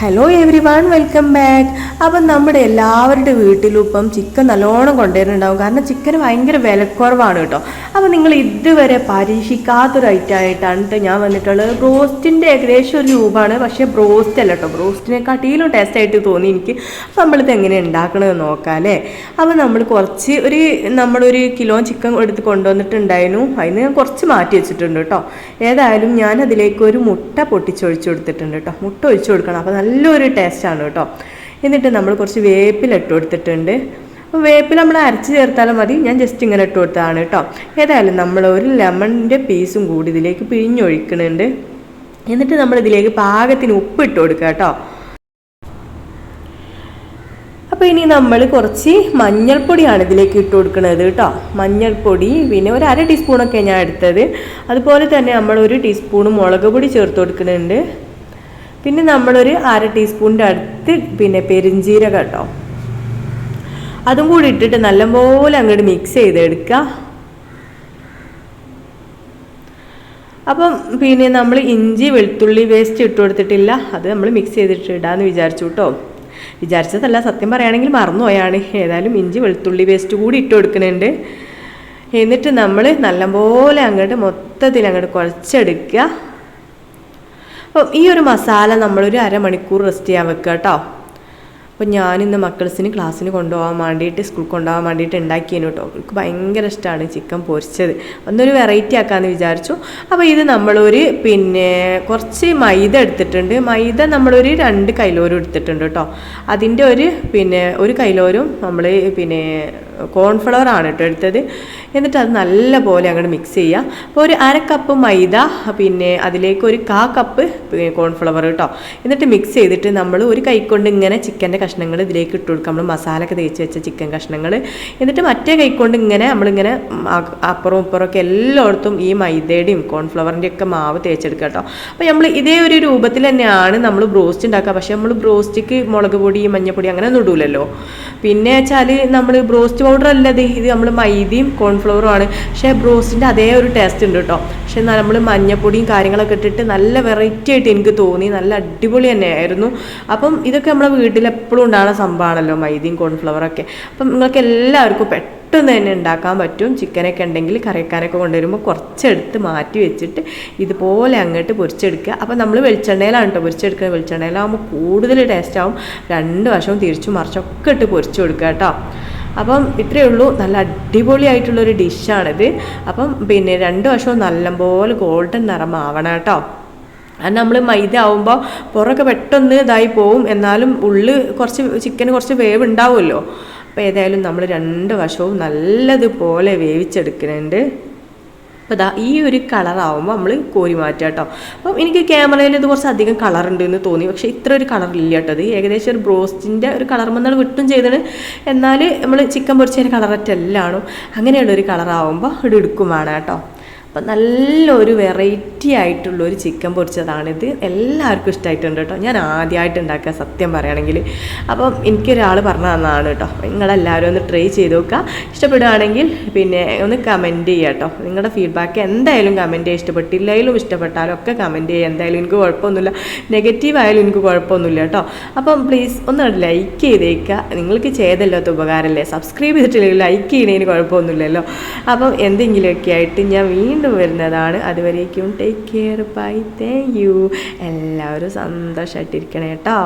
Hello everyone welcome back അപ്പം നമ്മുടെ എല്ലാവരുടെ വീട്ടിലും ഇപ്പം ചിക്കൻ നല്ലോണം കൊണ്ടുവരുന്നുണ്ടാവും. കാരണം ചിക്കന് ഭയങ്കര വിലക്കുറവാണ് കേട്ടോ. അപ്പം നിങ്ങൾ ഇതുവരെ പരീക്ഷിക്കാത്തൊരു ഐറ്റം ആയിട്ടാണ് കേട്ടോ ഞാൻ വന്നിട്ടുള്ളത്. ബ്രോസ്റ്റിന്റെ ഏകദേശം ഒരു രൂപമാണ് പക്ഷേ ബ്രോസ്റ്റ് അല്ല കേട്ടോ ബ്രോസ്റ്റിനെക്കാട്ടിലും ടേസ്റ്റ് ആയിട്ട് തോന്നി എനിക്ക്. അപ്പം നമ്മളിത് എങ്ങനെ ഉണ്ടാക്കണമെന്ന് നോക്കാം അല്ലേ? അപ്പം നമ്മൾ കുറച്ച് ഒരു നമ്മളൊരു കിലോ ചിക്കൻ എടുത്ത് കൊണ്ടുവന്നിട്ടുണ്ടായിരുന്നു. അതിന് കുറച്ച് മാറ്റി വെച്ചിട്ടുണ്ട് കേട്ടോ ഏതായാലും ഞാൻ അതിലേക്ക് ഒരു മുട്ട പൊട്ടിച്ചൊഴിച്ചു കൊടുത്തിട്ടുണ്ട് കേട്ടോ മുട്ട ഒഴിച്ചു കൊടുക്കണം. അപ്പോൾ നല്ലൊരു ടേസ്റ്റാണ് കേട്ടോ. എന്നിട്ട് നമ്മൾ കുറച്ച് വേപ്പില ഇട്ട് കൊടുത്തിട്ടുണ്ട്. അപ്പോൾ വേപ്പില നമ്മൾ അരച്ച് ചേർത്താലും മതി. ഞാൻ ജസ്റ്റ് ഇങ്ങനെ ഇട്ട് കൊടുത്തതാണ് കേട്ടോ. ഏതായാലും നമ്മൾ ഒരു ലെമണിന്റെ പീസും കൂടി ഇതിലേക്ക് പിഴിഞ്ഞൊഴിക്കുന്നുണ്ട്. എന്നിട്ട് നമ്മൾ ഇതിലേക്ക് പാകത്തിന് ഉപ്പ് ഇട്ട് കൊടുക്കുക കേട്ടോ. അപ്പോൾ ഇനി നമ്മൾ കുറച്ച് മഞ്ഞൾപ്പൊടിയാണ് ഇതിലേക്ക് ഇട്ട് കൊടുക്കുന്നത് കേട്ടോ. മഞ്ഞൾപ്പൊടി പിന്നെ ഒരു അര ടീസ്പൂണൊക്കെ ഞാൻ എടുത്തത്. അതുപോലെ തന്നെ നമ്മൾ ഒരു ടീസ്പൂൺ മുളക് പൊടി ചേർത്ത് കൊടുക്കുന്നുണ്ട്. പിന്നെ നമ്മളൊരു അര ടീസ്പൂണിന്റെ അടുത്ത് പിന്നെ പെരിഞ്ചീരകം കേട്ടോ. അതും കൂടി ഇട്ടിട്ട് നല്ലപോലെ അങ്ങോട്ട് മിക്സ് ചെയ്തെടുക്കുക. അപ്പം പിന്നെ നമ്മൾ ഇഞ്ചി വെളുത്തുള്ളി വേസ്റ്റ് ഇട്ട് കൊടുത്തിട്ടില്ല. അത് നമ്മൾ മിക്സ് ചെയ്തിട്ട് ഇടാമെന്ന് വിചാരിച്ചു കേട്ടോ. വിചാരിച്ചതല്ല സത്യം പറയുകയാണെങ്കിൽ മറന്നുപോയാണ്. ഏതായാലും ഇഞ്ചി വെളുത്തുള്ളി വേസ്റ്റ് കൂടി ഇട്ട് കൊടുക്കുന്നുണ്ട്. എന്നിട്ട് നമ്മൾ നല്ലപോലെ അങ്ങോട്ട് മൊത്തത്തിൽ അങ്ങോട്ട് കുഴച്ചെടുക്കുക. അപ്പം ഈ ഒരു മസാല നമ്മളൊരു അരമണിക്കൂർ റെസ്റ്റ് ചെയ്യാൻ വെക്കുക കേട്ടോ അപ്പം ഞാനിന്ന് മക്കൾസിന് ക്ലാസ്സിന് കൊണ്ടുപോകാൻ വേണ്ടിയിട്ട് സ്കൂൾ കൊണ്ടുപോകാൻ വേണ്ടിയിട്ട് ഉണ്ടാക്കിയേനു കേട്ടോ എനിക്ക് ഭയങ്കര ഇഷ്ടമാണ് ചിക്കൻ പൊരിച്ചത്. ഒന്നൊരു വെറൈറ്റി ആക്കാമെന്ന് വിചാരിച്ചു. അപ്പോൾ ഇത് നമ്മളൊരു പിന്നെ കുറച്ച് മൈദ എടുത്തിട്ടുണ്ട്. മൈദ നമ്മളൊരു രണ്ട് കൈലോരും എടുത്തിട്ടുണ്ട് കേട്ടോ അതിന്റെ ഒരു പിന്നെ ഒരു കൈലോരും നമ്മൾ പിന്നെ കോൺഫ്ലവർ ആണ് കേട്ടോ എടുത്തത്. എന്നിട്ട് അത് നല്ലപോലെ അങ്ങോട്ട് മിക്സ് ചെയ്യുക അപ്പോൾ ഒരു അര കപ്പ് മൈദ പിന്നെ അതിലേക്ക് ഒരു കാ കപ്പ് കോൺഫ്ലവർ കേട്ടോ. എന്നിട്ട് മിക്സ് ചെയ്തിട്ട് നമ്മൾ ഒരു കൈക്കൊണ്ട് കൊണ്ട് ഇങ്ങനെ ചിക്കന്റെ കഷ്ണങ്ങൾ ഇതിലേക്ക് ഇട്ട് കൊടുക്കുക നമ്മൾ മസാല ഒക്കെ തേച്ച് വെച്ച ചിക്കൻ കഷ്ണങ്ങൾ എന്നിട്ട് മറ്റേ കൈക്കൊണ്ട് കൊണ്ട് ഇങ്ങനെ നമ്മളിങ്ങനെ അപ്പുറവും ഇപ്പുറവും ഒക്കെ എല്ലായിടത്തും ഈ മൈദയുടെയും കോൺഫ്ലവറിന്റെ ഒക്കെ മാവ് തേച്ചെടുക്കുക കേട്ടോ. അപ്പോൾ നമ്മൾ ഇതേ ഒരു രൂപത്തിൽ തന്നെയാണ് നമ്മൾ ബ്രോസ്റ്റ് ഉണ്ടാക്കുക. പക്ഷേ നമ്മൾ ബ്രോസ്റ്റിക്ക് മുളക് പൊടി മഞ്ഞപ്പൊടി അങ്ങനെ ഒന്നും ഇടൂലല്ലോ. പിന്നെ വെച്ചാൽ നമ്മൾ ബ്രോസ്റ്റ് പൗഡർ അല്ലത് ഇത് നമ്മൾ മൈദയും കോൺഫ്ലവറും ആണ്. പക്ഷേ ബ്രോസിന്റെ അതേ ഒരു ടേസ്റ്റ് ഉണ്ട് കേട്ടോ പക്ഷേ നമ്മൾ മഞ്ഞപ്പൊടിയും കാര്യങ്ങളൊക്കെ ഇട്ടിട്ട് നല്ല വെറൈറ്റി ആയിട്ട് എനിക്ക് തോന്നി. നല്ല അടിപൊളി തന്നെയായിരുന്നു. അപ്പം ഇതൊക്കെ നമ്മളെ വീട്ടിൽ എപ്പോഴും ഉണ്ടാകുന്ന സംഭവമാണല്ലോ മൈദയും കോൺഫ്ലവറൊക്കെ അപ്പം നിങ്ങൾക്ക് എല്ലാവർക്കും പെട്ടെന്ന് തന്നെ ഉണ്ടാക്കാൻ പറ്റും. ചിക്കനൊക്കെ ഉണ്ടെങ്കിൽ കറിക്കാനൊക്കെ കൊണ്ടുവരുമ്പോൾ കുറച്ചെടുത്ത് മാറ്റി വെച്ചിട്ട് ഇതുപോലെ അങ്ങോട്ട് പൊരിച്ചെടുക്കുക. അപ്പം നമ്മൾ വെളിച്ചെണ്ണയിലാണ് കേട്ടോ പൊരിച്ചെടുക്കുക വെളിച്ചെണ്ണയിലാകുമ്പോൾ കൂടുതൽ ടേസ്റ്റ് ആവും. രണ്ട് വശവും തിരിച്ചും മറിച്ചൊക്കെ ഇട്ട് പൊരിച്ചു കൊടുക്കുക കേട്ടോ അപ്പം ഇത്രയേ ഉള്ളൂ. നല്ല അടിപൊളിയായിട്ടുള്ളൊരു ഡിഷാണിത്. അപ്പം പിന്നെ രണ്ട് വശവും നല്ലപോലെ ഗോൾഡൻ നിറമാവണം കേട്ടോ. കാരണം നമ്മൾ മൈദ ആവുമ്പോൾ പുറമൊക്കെ പെട്ടെന്ന് ഇതായി പോവും. എന്നാലും ഉള്ളിൽ കുറച്ച് ചിക്കൻ കുറച്ച് വേവ് ഉണ്ടാവുമല്ലോ. അപ്പോൾ ഏതായാലും നമ്മൾ രണ്ട് വശവും നല്ലതുപോലെ വേവിച്ചെടുക്കുന്നുണ്ട്. അപ്പോൾ ഇതാ ഈ ഒരു കളറാവുമ്പോൾ നമ്മൾ കോരി മാറ്റുക കേട്ടോ അപ്പം എനിക്ക് ക്യാമറയിൽ ഇത് കുറച്ച് അധികം കളർ ഉണ്ട് എന്ന് തോന്നി. പക്ഷേ ഇത്ര ഒരു കളർ ഇല്ല കേട്ടോ ഇത്. ഏകദേശം ഒരു ബ്രോസ്റ്റിന്റെ ഒരു കളർ വന്നാൽ വിട്ടും ചെയ്തത് എന്നാൽ നമ്മൾ ചിക്കൻ പൊരിച്ചതിന് കളററ്റെല്ലാണോ അങ്ങനെയുള്ള ഒരു കളറാവുമ്പോൾ ഇവിടെ എടുക്കും വേണം കേട്ടോ അപ്പം നല്ലൊരു വെറൈറ്റി ആയിട്ടുള്ള ഒരു ചിക്കൻ പൊരിച്ചതാണിത്. എല്ലാവർക്കും ഇഷ്ടമായിട്ടുണ്ട് കേട്ടോ. ഞാൻ ആദ്യമായിട്ട് ഉണ്ടാക്കുക സത്യം പറയുകയാണെങ്കിൽ. അപ്പം എനിക്കൊരാൾ പറഞ്ഞു തന്നതാണ് കേട്ടോ. നിങ്ങളെല്ലാവരും ഒന്ന് ട്രൈ ചെയ്ത് നോക്കുക. ഇഷ്ടപ്പെടുകയാണെങ്കിൽ പിന്നെ ഒന്ന് കമന്റ് ചെയ്യുക കേട്ടോ. നിങ്ങളുടെ ഫീഡ്ബാക്ക് എന്തായാലും കമന്റ് ചെയ്യുക. ഇഷ്ടപ്പെട്ടില്ലെങ്കിലും ഇഷ്ടപ്പെട്ടാലും ഒക്കെ കമന്റ് ചെയ്യുക. എന്തായാലും എനിക്ക് കുഴപ്പമൊന്നുമില്ല. നെഗറ്റീവ് ആയാലും എനിക്ക് കുഴപ്പമൊന്നുമില്ല കേട്ടോ. അപ്പം പ്ലീസ് ഒന്ന് ലൈക്ക് ചെയ്തേക്കുക. നിങ്ങൾക്ക് ചെയ്തല്ലാത്ത ഉപകാരമല്ലേ? സബ്സ്ക്രൈബ് ചെയ്തിട്ടില്ലെങ്കിൽ ലൈക്ക് ചെയ്യണതിന് കുഴപ്പമൊന്നുമില്ലല്ലോ. അപ്പം എന്തെങ്കിലുമൊക്കെ ആയിട്ട് ഞാൻ വീണ്ടും വീണ്ടും വരുന്നതാണ്. അതുവരേക്കും take care bye thank you എല്ലാവരും സന്തോഷമായിട്ടിരിക്കണേ കേട്ടോ